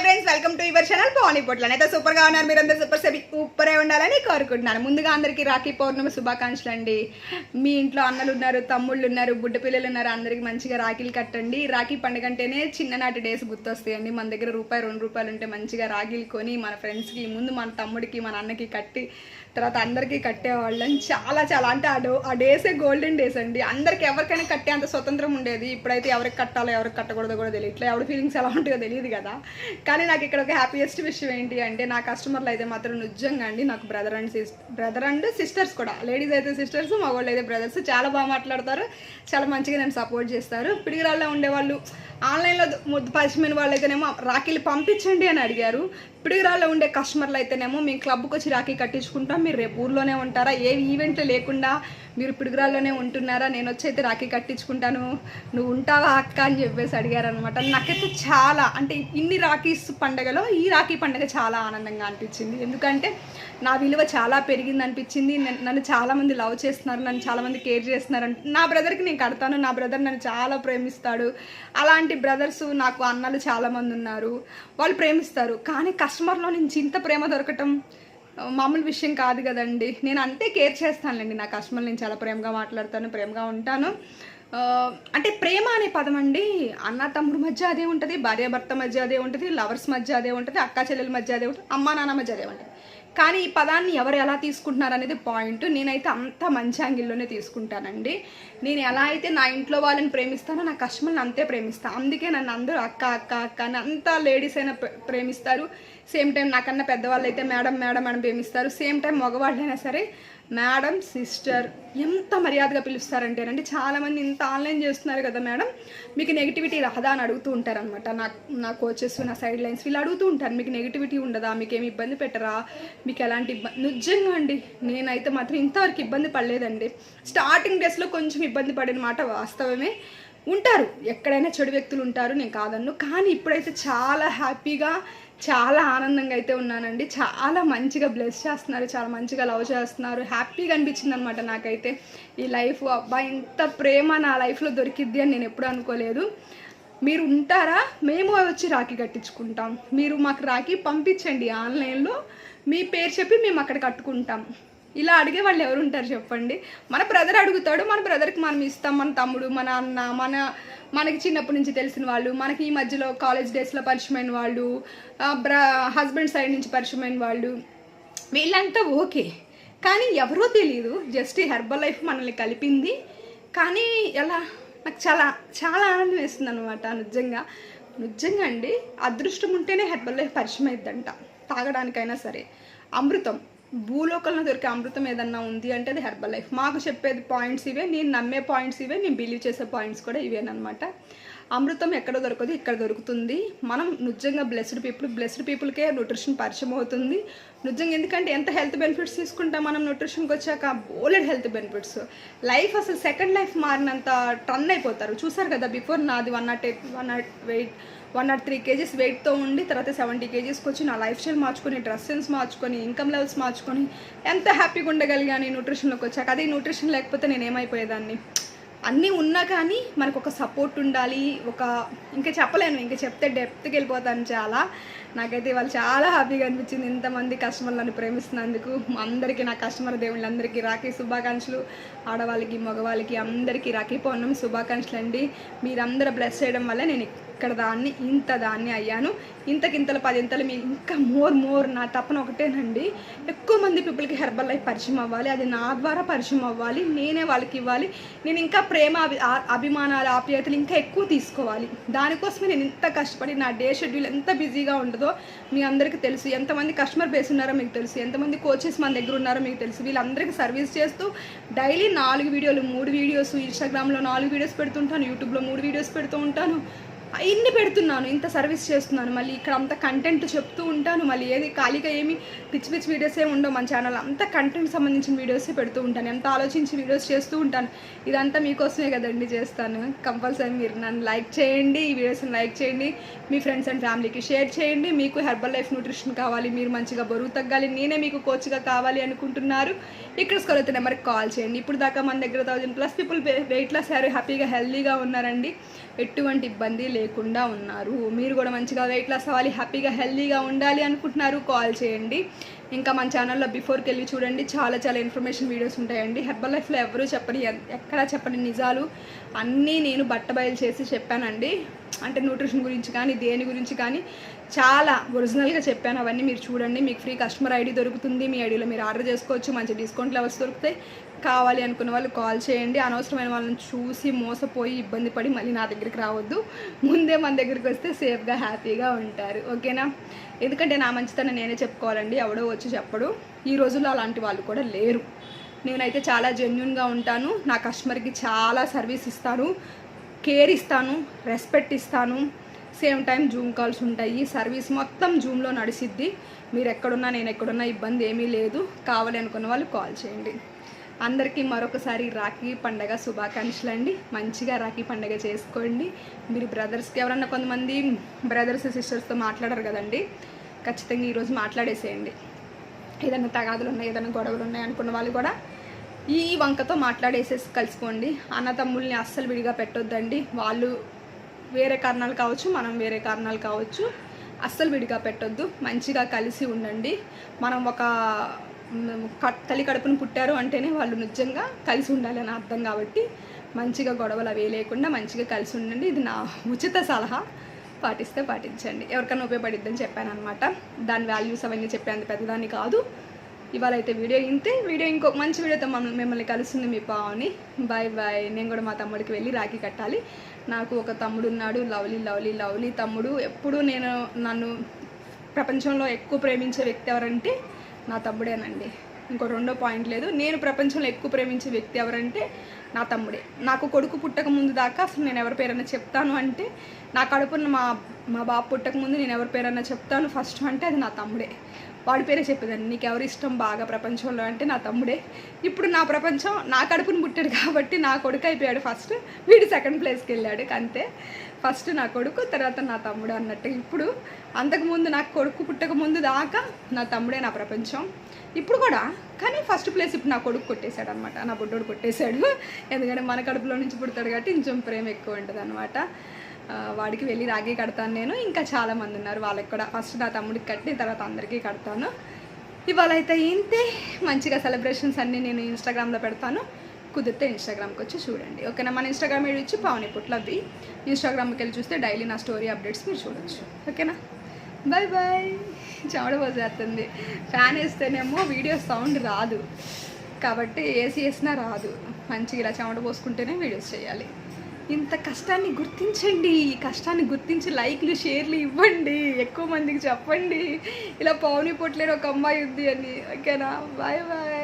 Hi friends welcome to your channel Pavani Potla అయితే సూపర్గా ఉన్నారు మీరందరూ సూపర్ సెబి సూపరే ఉండాలని కోరుకుంటున్నాను. ముందుగా అందరికీ రాఖీ పౌర్ణమి శుభాకాంక్షలు అండి. మీ ఇంట్లో అన్నలు ఉన్నారు తమ్ముళ్ళు ఉన్నారు బుడ్డ పిల్లలు ఉన్నారు అందరికీ మంచిగా రాఖీలు కట్టండి. రాఖీ పండుగ అంటేనే చిన్ననాటి డేస్ గుర్తొస్తాయండి. మన దగ్గర రూపాయి రెండు రూపాయలు ఉంటే మంచిగా రాఖీలు కొని మన ఫ్రెండ్స్కి ముందు మన తమ్ముడికి మన అన్నకి కట్టి తర్వాత అందరికీ కట్టేవాళ్ళం. చాలా చాలా. అంటే ఆ డో ఆ డేసే గోల్డెన్ డేస్ అండి. అందరికి ఎవరికైనా కట్టే అంత స్వతంత్రం ఉండేది. ఇప్పుడైతే ఎవరికి కట్టాలో ఎవరికి కట్టకూడదో కూడా తెలియదు ఇట్లా ఎవరి ఫీలింగ్స్ ఎలా ఉంటుందో తెలియదు కదా. కానీ నాకు ఇక్కడ ఒక హ్యాపీయెస్ట్ విషయం ఏంటి అంటే నా కస్టమర్లు అయితే మాత్రం నిజంగా అండి నాకు brother and sister brother and sisters కూడా. లేడీస్ అయితే సిస్టర్స్ మగవాళ్ళు అయితే బ్రదర్స్ చాలా బాగా మాట్లాడతారు. చాలా మంచిగా నేను సపోర్ట్ చేస్తారు. పిడిగిరాల్లో ఉండేవాళ్ళు ఆన్లైన్లో ముద్దు పరిచయమైన వాళ్ళు అయితేనేమో రాఖీలు పంపించండి అని అడిగారు. పిడుగురాల్లో ఉండే కస్టమర్లు అయితేనేమో మేము క్లబ్కి వచ్చి రాఖీ కట్టించుకుంటాం. మీరు రేపు ఊర్లోనే ఉంటారా? ఏ ఈవెంట్లు లేకుండా మీరు పిడుగురాల్లోనే ఉంటున్నారా? నేను వచ్చి అయితే రాఖీ కట్టించుకుంటాను. నువ్వు ఉంటావా అక్క అని చెప్పేసి అడిగారు అనమాట నాకైతే చాలా అంటే ఇన్ని రాఖీస్ పండగలో ఈ రాఖీ పండగ చాలా ఆనందంగా అనిపించింది. ఎందుకంటే నా విలువ చాలా పెరిగింది అనిపించింది. నన్ను- చాలామంది లవ్ చేస్తున్నారు నన్ను చాలామంది కేర్ చేస్తున్నారు నా బ్రదర్కి నేను కడతాను. నా బ్రదర్ నన్ను చాలా ప్రేమిస్తాడు. అలాంటి బ్రదర్స్ నాకు అన్నలు చాలామంది ఉన్నారు. వాళ్ళు ప్రేమిస్తారు. కానీ కస్టమర్లో నుంచి ఇంత ప్రేమ దొరకటం మామూలు విషయం కాదు కదండి. నేను అంతే కేర్ చేస్తానులేండి. నా కస్టమర్ నేను చాలా ప్రేమగా మాట్లాడతాను ప్రేమగా ఉంటాను. అంటే ప్రేమ అనే పదం అండి. అన్న తమ్ముడు మధ్య అదే ఉంటుంది భార్యాభర్త మధ్య అదే ఉంటుంది లవర్స్ మధ్య అదే ఉంటుంది అక్క చెల్లెల మధ్య అదే ఉంటుంది అమ్మా నాన్న మధ్య అదే ఉంటుంది. కానీ ఈ పదాన్ని ఎవరు ఎలా తీసుకుంటున్నారు అనేది పాయింట్ నేనైతే అంత మంచి యాంగిల్లోనే తీసుకుంటానండి. నేను ఎలా అయితే నా ఇంట్లో వాళ్ళని ప్రేమిస్తానో నా కస్టమర్ని అంతే ప్రేమిస్తాను అందుకే నన్ను అందరూ అక్క అక్క అక్క అని అంతా లేడీస్ అయినా ప్రే- ప్రేమిస్తారు. సేమ్ టైం నాకన్నా పెద్దవాళ్ళు అయితే మేడం మేడం అని ప్రేమిస్తారు. సేమ్ టైం మగవాళ్ళైనా సరే మేడం సిస్టర్ ఎంత మర్యాదగా పిలుస్తారంటేనండి చాలామంది ఇంత ఆన్లైన్ చేస్తున్నారు కదా మేడం మీకు నెగిటివిటీ రాదా అని అడుగుతూ ఉంటారనమాట నా నా కోచెస్ నా సైడ్ లైన్స్ వీళ్ళు అడుగుతూ ఉంటారు మీకు నెగిటివిటీ ఉండదా? మీకు ఏమి ఇబ్బంది పెట్టరా? మీకు ఎలాంటి ఇబ్బంది నిజంగా అండి నేనైతే మాత్రం ఇంతవరకు ఇబ్బంది పడలేదండి. స్టార్టింగ్ డేస్లో కొంచెం ఇబ్బంది పడిన మాట వాస్తవమే. ఉంటారు ఎక్కడైనా చెడు వ్యక్తులు ఉంటారు నేను కాదన్ను. కానీ ఇప్పుడైతే చాలా హ్యాపీగా చాలా ఆనందంగా అయితే ఉన్నానండి. చాలా మంచిగా బ్లెస్ చేస్తున్నారు. చాలా మంచిగా లవ్ చేస్తున్నారు. హ్యాపీగా అనిపించింది అనమాట నాకైతే. ఈ లైఫ్ అబ్బా ఇంత ప్రేమ నా లైఫ్లో దొరికిద్ది అని నేను ఎప్పుడు అనుకోలేదు. మీరు ఉంటారా? మేము వచ్చి రాఖీ కట్టించుకుంటాం. మీరు మాకు రాఖీ పంపించండి ఆన్లైన్లో మీ పేరు చెప్పి మేము అక్కడ కట్టుకుంటాం. ఇలా అడిగే వాళ్ళు ఎవరు ఉంటారు చెప్పండి. మన బ్రదర్ అడుగుతాడు. మన బ్రదర్కి మనం ఇస్తాం. మన తమ్ముడు మన అన్న మన మనకి చిన్నప్పటి నుంచి తెలిసిన వాళ్ళు మనకి ఈ మధ్యలో కాలేజ్ డేస్లో పరిచయమైన వాళ్ళు బ్రా హస్బెండ్ సైడ్ నుంచి పరిచయమైన వాళ్ళు వీళ్ళంతా ఓకే. కానీ ఎవరో తెలియదు జస్ట్ ఈ హెర్బల్ లైఫ్ మనల్ని కలిపింది. కానీ ఎలా నాకు చాలా చాలా ఆనందం వేస్తుంది అనమాట నిజంగా. నిజంగా అండి అదృష్టం ఉంటేనే హెర్బల్ లైఫ్ పరిచయం అయిద్దంట తాగడానికైనా సరే. అమృతం. భూలోకంలో దొరికే అమృతం ఏదన్నా ఉంది అంటే అది హెర్బల్ లైఫ్ మాకు చెప్పేది పాయింట్స్ ఇవే నేను నమ్మే పాయింట్స్ ఇవే నేను బిలీవ్ చేసే పాయింట్స్ కూడా ఇవేనమాట అమృతం ఎక్కడ దొరకదు ఇక్కడ దొరుకుతుంది. మనం నిజంగా బ్లెస్డ్ పీపుల్ బ్లెస్డ్ పీపుల్కే న్యూట్రిషన్ పరిచయం అవుతుంది. నిజంగా ఎందుకంటే ఎంత హెల్త్ బెనిఫిట్స్ తీసుకుంటాం మనం న్యూట్రిషన్కి వచ్చాక? బోలెడ్ హెల్త్ బెనిఫిట్స్ లైఫ్ అసలు సెకండ్ లైఫ్ మారినంత టర్న్ అయిపోతారు. చూసారు కదా బిఫోర్ నాది one not eight one not weight one not three kgs వెయిట్తో ఉండి తర్వాత సెవెంటీ కేజీస్కి వచ్చి నా లైఫ్ స్టైల్ మార్చుకొని డ్రెస్ సెన్స్ మార్చుకొని ఇన్కమ్ లెవెల్స్ మార్చుకొని ఎంత హ్యాపీగా ఉండగలిగాను ఈ న్యూట్రిషన్లోకి వచ్చాక అదే న్యూట్రిషన్ లేకపోతే నేను ఏమైపోయేదాన్ని అన్నీ ఉన్నా కానీ మనకు ఒక సపోర్ట్ ఉండాలి ఒక ఇంకా చెప్పలేను ఇంకా చెప్తే డెప్త్కి వెళ్ళిపోతాను చాలా. నాకైతే వాళ్ళు చాలా హ్యాపీగా అనిపించింది. ఇంతమంది కస్టమర్లు నన్ను ప్రేమిస్తున్నందుకు అందరికీ నా కస్టమర్ దేవుళ్ళందరికీ రాఖీ శుభాకాంక్షలు. ఆడవాళ్ళకి మగవాళ్ళకి అందరికీ రాఖీ పౌర్ణమి శుభాకాంక్షలు అండి. మీరందరూ బ్లెస్ చేయడం వల్ల నేను ఇక్కడ దాన్ని ఇంత దాన్ని అయ్యాను. ఇంతకింతలు పదింతలు మీ ఇంకా మోర్ మోర్ నా తప్పన ఒకటేనండి. ఎక్కువ మంది పీపుల్కి హెర్బల్ లైఫ్ పరిచయం అవ్వాలి. అది నా ద్వారా పరిచయం అవ్వాలి. నేనే వాళ్ళకి ఇవ్వాలి. నేను ఇంకా ప్రేమ అభి ఆ- అభిమానాలు ఆప్యాయతలు ఇంకా ఎక్కువ తీసుకోవాలి. దానికోసమే నేను ఇంత కష్టపడి నా డే షెడ్యూల్ ఎంత బిజీగా ఉంటుందో మీ అందరికీ తెలుసు. ఎంతమంది కస్టమర్ బేస్ ఉన్నారో మీకు తెలుసు. ఎంతమంది కోచెస్ మన దగ్గర ఉన్నారో మీకు తెలుసు. వీళ్ళందరికీ సర్వీస్ చేస్తూ డైలీ నాలుగు వీడియోలు మూడు వీడియోస్ ఇన్స్టాగ్రామ్లో నాలుగు వీడియోస్ పెడుతుంటాను యూట్యూబ్లో మూడు వీడియోస్ పెడుతూ ఉంటాను. ఇన్ని పెడుతున్నాను ఇంత సర్వీస్ చేస్తున్నాను మళ్ళీ ఇక్కడ అంత కంటెంట్ చెప్తూ ఉంటాను మళ్ళీ ఏది ఖాళీగా ఏమి పిచ్చి పిచ్చి వీడియోస్ ఏమి ఉండవు మన ఛానల్ అంత కంటెంట్ సంబంధించిన వీడియోసే పెడుతూ ఉంటాను ఎంత ఆలోచించి వీడియోస్ చేస్తూ ఉంటాను. ఇదంతా మీకోసమే కదండి చేస్తాను. కంపల్సరీ మీరు నన్ను లైక్ చేయండి ఈ వీడియోస్ని లైక్ చేయండి మీ ఫ్రెండ్స్ అండ్ ఫ్యామిలీకి షేర్ చేయండి మీకు హెర్బల్ లైఫ్ న్యూట్రిషన్ కావాలి మీరు మంచిగా బరువు తగ్గాలి నేనే మీకు కోచ్గా కావాలి అనుకుంటున్నారు ఇక్కడ స్కూల్ అయితే నెంబర్కి కాల్ చేయండి. ఇప్పుడు దాకా మన దగ్గర thousand plus people weight loss అయ్యారు హ్యాపీగా హెల్దీగా ఉన్నారండి. ఎటువంటి ఇబ్బంది లేదు. లేకుండా ఉన్నారు. మీరు కూడా మంచిగా వెయిట్ లాస్ అవ్వాలి హ్యాపీగా హెల్దీగా ఉండాలి అనుకుంటున్నారు కాల్ చేయండి. ఇంకా మన ఛానల్లో బిఫోర్కి వెళ్ళి చూడండి. చాలా చాలా ఇన్ఫర్మేషన్ వీడియోస్ ఉంటాయండి. హెర్బల్ లైఫ్లో ఎవరు చెప్పని ఎక్కడా చెప్పని నిజాలు అన్నీ నేను బట్టబయలు చేసి చెప్పానండి. అంటే న్యూట్రిషన్ గురించి కానీ దేని గురించి కానీ చాలా ఒరిజినల్గా చెప్పాను అవన్నీ మీరు చూడండి మీకు ఫ్రీ కస్టమర్ ఐడి దొరుకుతుంది మీ ఐడిలో మీరు ఆర్డర్ చేసుకోవచ్చు మంచి డిస్కౌంట్ లెవెల్స్ దొరుకుతాయి. కావాలి అనుకున్న వాళ్ళు కాల్ చేయండి అనవసరమైన వాళ్ళని చూసి మోసపోయి ఇబ్బంది పడి మళ్ళీ నా దగ్గరికి రావద్దు. ముందే మన దగ్గరికి వస్తే సేఫ్గా హ్యాపీగా ఉంటారు. ఓకేనా? ఎందుకంటే నా మంచితనం నేనే చెప్పుకోవాలండి ఎవడో వచ్చి చెప్పడు. ఈ రోజుల్లో అలాంటి వాళ్ళు కూడా లేరు. నేనైతే చాలా జెన్యున్గా ఉంటాను నా కస్టమర్కి చాలా సర్వీస్ ఇస్తాను కేర్ ఇస్తాను రెస్పెక్ట్ ఇస్తాను. సేమ్ టైం జూమ్ కాల్స్ ఉంటాయి. సర్వీస్ మొత్తం జూమ్లో నడిసిద్ది. మీరు ఎక్కడున్నా నేను ఎక్కడున్నా ఇబ్బంది ఏమీ లేదు. కావాలి అనుకున్న వాళ్ళు కాల్ చేయండి. అందరికీ మరొకసారి రాఖీ పండగ శుభాకాంక్షలు అండి. మంచిగా రాఖీ పండగ చేసుకోండి. మీరు బ్రదర్స్కి ఎవరన్నా కొంతమంది బ్రదర్స్ సిస్టర్స్తో మాట్లాడరు కదండి. ఖచ్చితంగా ఈరోజు మాట్లాడేసేయండి. ఏదైనా తగాదులు ఉన్నాయి ఏదైనా గొడవలు ఉన్నాయి అనుకున్న వాళ్ళు కూడా ఈ వంకతో మాట్లాడేసేసి కలిసిపోండి అన్న తమ్ముల్ని అస్సలు విడిగా పెట్టొద్దండి. వాళ్ళు వేరే కారణాలు కావచ్చు మనం వేరే కారణాలు కావచ్చు అస్సలు విడిగా పెట్టొద్దు. మంచిగా కలిసి ఉండండి. మనం ఒక తల్లి కడుపును పుట్టారు అంటేనే వాళ్ళు నిజంగా కలిసి ఉండాలి అని అర్థం కాబట్టి మంచిగా గొడవలు అవి లేకుండా మంచిగా కలిసి ఉండండి. ఇది నా ఉచిత సలహా. పాటిస్తే పాటించండి. ఎవరికైనా ఉపయోగపడిద్దని చెప్పాను అనమాట దాని వాల్యూస్ అవన్నీ చెప్పేంత పెద్దదాన్ని కాదు. ఇవాళ అయితే వీడియో ఇంతే. వీడియో ఇంకొక మంచి వీడియోతో మమ్మల్ని మిమ్మల్ని కలుస్తుంది మీ పావుని. Bye bye. నేను కూడా మా తమ్ముడికి వెళ్ళి రాఖీ కట్టాలి. నాకు ఒక తమ్ముడు ఉన్నాడు లవ్లీ లవ్లీ లవ్లీ తమ్ముడు. ఎప్పుడు నేను నన్ను ప్రపంచంలో ఎక్కువ ప్రేమించే వ్యక్తి ఎవరంటే నా తమ్ముడేనండి. ఇంకో రెండో పాయింట్ లేదు. నేను ప్రపంచంలో ఎక్కువ ప్రేమించే వ్యక్తి ఎవరంటే నా తమ్ముడే. నాకు కొడుకు పుట్టక ముందు దాకా అసలు నేను ఎవరి పేరైనా చెప్తాను అంటే నా కడుపున్న మా మా బాబు పుట్టక ముందు నేను ఎవరి పేరైనా చెప్తాను. ఫస్ట్ అంటే అది నా తమ్ముడే. వాడి పేరే చెప్పేదాన్ని. నీకు ఎవరు ఇష్టం బాగా ప్రపంచంలో అంటే నా తమ్ముడే. ఇప్పుడు నా ప్రపంచం నా కడుపుని పుట్టాడు కాబట్టి నా కొడుకు అయిపోయాడు ఫస్ట్. వీడు సెకండ్ ప్లేస్కి వెళ్ళాడు అంతే ఫస్ట్ నా కొడుకు తర్వాత నా తమ్ముడు అన్నట్టు. ఇప్పుడు అంతకుముందు నాకు కొడుకు పుట్టక ముందు దాకా నా తమ్ముడే నా ప్రపంచం. ఇప్పుడు కూడా కానీ ఫస్ట్ ప్లేస్ ఇప్పుడు నా కొడుకు కొట్టేశాడు అనమాట నా బుడ్డోడు కొట్టేశాడు. ఎందుకంటే మన కడుపులో నుంచి పుడతాడు కాబట్టి కొంచెం ప్రేమ ఎక్కువ ఉంటుంది అనమాట వాడికి వెళ్ళి రాగి కడతాను నేను. ఇంకా చాలామంది ఉన్నారు. వాళ్ళకి కూడా ఫస్ట్ నా తమ్ముడికి కట్టి తర్వాత అందరికీ కడతాను. ఇవాళ అయితే ఇంతే మంచిగా సెలబ్రేషన్స్ అన్నీ నేను ఇన్స్టాగ్రామ్లో పెడతాను. కుదిరితే ఇన్స్టాగ్రామ్కి వచ్చి చూడండి. ఓకేనా? మన ఇన్స్టాగ్రామ్ ఏడు ఇచ్చి పావని పుట్లవి ఇన్స్టాగ్రామ్కి వెళ్ళి చూస్తే డైలీ నా స్టోరీ అప్డేట్స్ మీరు చూడొచ్చు. ఓకేనా? బాయ్ బాయ్ చెమట పోసేస్తుంది ఫ్యాన్ వేస్తేనేమో వీడియో సౌండ్ రాదు. కాబట్టి ఏసీ వేసినా రాదు. మంచిగా ఇలా చెమట పోసుకుంటేనే వీడియోస్ చేయాలి. ఇంత కష్టాన్ని గుర్తించండి. ఈ కష్టాన్ని గుర్తించి లైక్లు షేర్లు ఇవ్వండి. ఎక్కువ మందికి చెప్పండి. ఇలా పౌని పొట్లేని ఒక అమ్మాయి ఉంది అని. ఓకేనా? Bye bye.